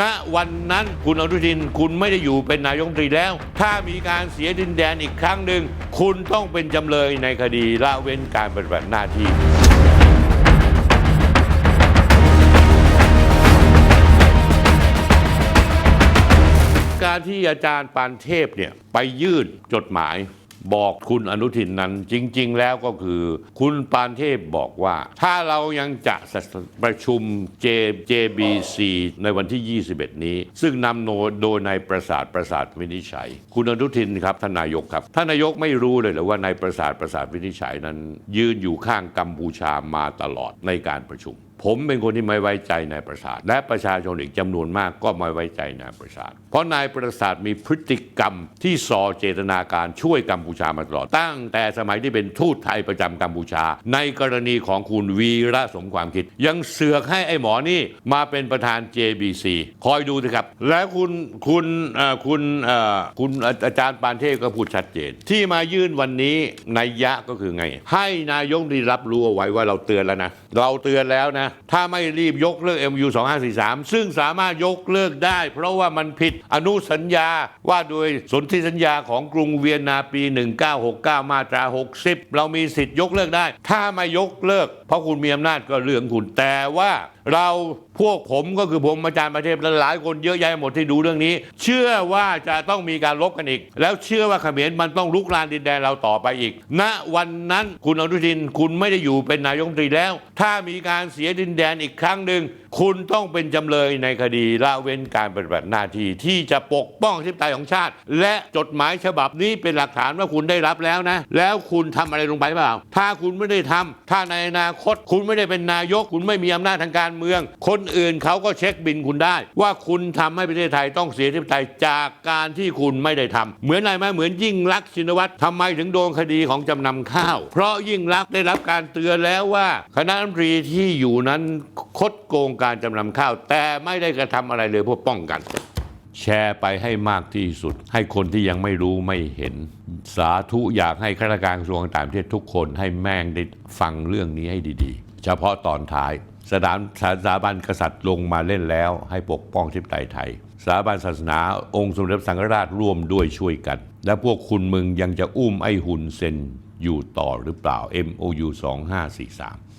ณวันนั้นคุณอนุทินคุณไม่ได้อยู่เป็นนายกรัฐมนตรีแล้ว ถ้ามีการเสียดินแดนอีกครั้งหนึ่ง คุณต้องเป็นจำเลยในคดีละเว้นการปฏิบัติหน้าที่ การที่อาจารย์ปานเทพเนี่ยไปยื่นจดหมาย บอกคุณอนุทินนั้นจริง ๆ แล้วก็คือ คุณปานเทพบอกว่า ถ้าเรายังจะประชุม J JBC ในวันที่ 21 นี้ ซึ่งนำโดยนายประสาทประสาทวินิจฉัย คุณอนุทินครับท่านนายกครับท่านนายกไม่รู้เลยเหรือว่านายประสาทประสาทวินิจฉัยนั้น ยืนอยู่ข้างกัมพูชามาตลอดในการประชุม ผมเป็นคนที่ไม่ไว้ใจนายประสาท และประชาชนอีกจำนวนมากก็ไม่ไว้ใจนายประสาท เพราะนายประสาทมีพฤติกรรมที่ส่อเจตนาการช่วยกัมพูชามาตลอด ตั้งแต่สมัยที่เป็นทูตไทยประจำกัมพูชา ในกรณีของคุณวีระสมความคิด ยังเสือกให้ไอ้หมอนี่มาเป็นประธาน JBC คอยดูสิครับ แล้วคุณคุณคุณเอ่อคุณอาจารย์ปานเทพก็พูดชัดเจน ที่มายื่นวันนี้นัยยะก็คือไง ให้นายกได้รับรู้เอาไว้ว่าเราเตือนแล้วนะเราเตือนแล้วนะถ้าไม่รีบยกเลิก MU 2543 ซึ่งสามารถยกเลิกได้ เพราะว่ามันผิดอนุสัญญาว่าโดยสนธิสัญญาของกรุงเวียนนาปี 1969 มาตรา 60 เรามีสิทธิ์ยกเลิกได้ ถ้าไม่ยกเลิก เพราะคุณมีอำนาจก็เรื่องคุณแต่ว่า เราพวกผมก็คือผมอาจารย์ประเทศและหลายคนเยอะแยะหมดที่ดูเรื่องนี้ เชื่อว่าจะต้องมีการลบกันอีก แล้วเชื่อว่าเขมรมันต้องลุกลานดินแดนเราต่อไปอีก ณวันนั้นคุณอนุทินคุณไม่ได้อยู่เป็นนายกรัฐมนตรีแล้ว ถ้ามีการเสียดินแดนอีกครั้งหนึ่งคุณต้องเป็นจำเลยในคดีละเว้นการปฏิบัติหน้าที่ที่จะปกป้องทิพไตยของชาติ และจดหมายฉบับนี้เป็นหลักฐานว่าคุณได้รับแล้วนะ แล้วคุณทำอะไรลงไปเปล่า ถ้าคุณไม่ได้ทำถ้าในอนาคต คุณไม่ได้เป็นนายก คุณไม่มีอำนาจทางการเมือง คนอื่นเขาก็เช็คบินคุณได้ ว่าคุณทำให้ประเทศไทยต้องเสียทิพไตยจากการที่คุณไม่ได้ทำเหมือนอะไรไหมเหมือนยิ่งรักษณ์ชินวัตรทำไมถึงโดนคดีของจำนำข้าว เพราะยิ่งรักษณ์ได้รับการเตือนแล้วว่า คณะรัฐมนตรีที่อยู่นั้นคดโกงการจำนำข้าว แต่ไม่ได้กระทำอะไรเลยเพื่อป้องกันแชร์ไปให้มากที่สุด ให้คนที่ยังไม่รู้ไม่เห็น สาธุอยากให้ข้าราชการกระทรวงต่างประเทศทุกคนให้แม่งได้ฟังเรื่องนี้ให้ดีๆ เฉพาะตอนท้าย สถานสถาบันกษัตริย์ลงมาเล่นแล้ว ให้ปกป้องทิพย์ไตยไทย สถาบันศาสนาองค์สมเด็จสังฆราชร่วมด้วยช่วยกัน และพวกคุณมึงยังจะอุ้มไอ้หุ่นเซนอยู่ต่อหรือเปล่า MOU 2543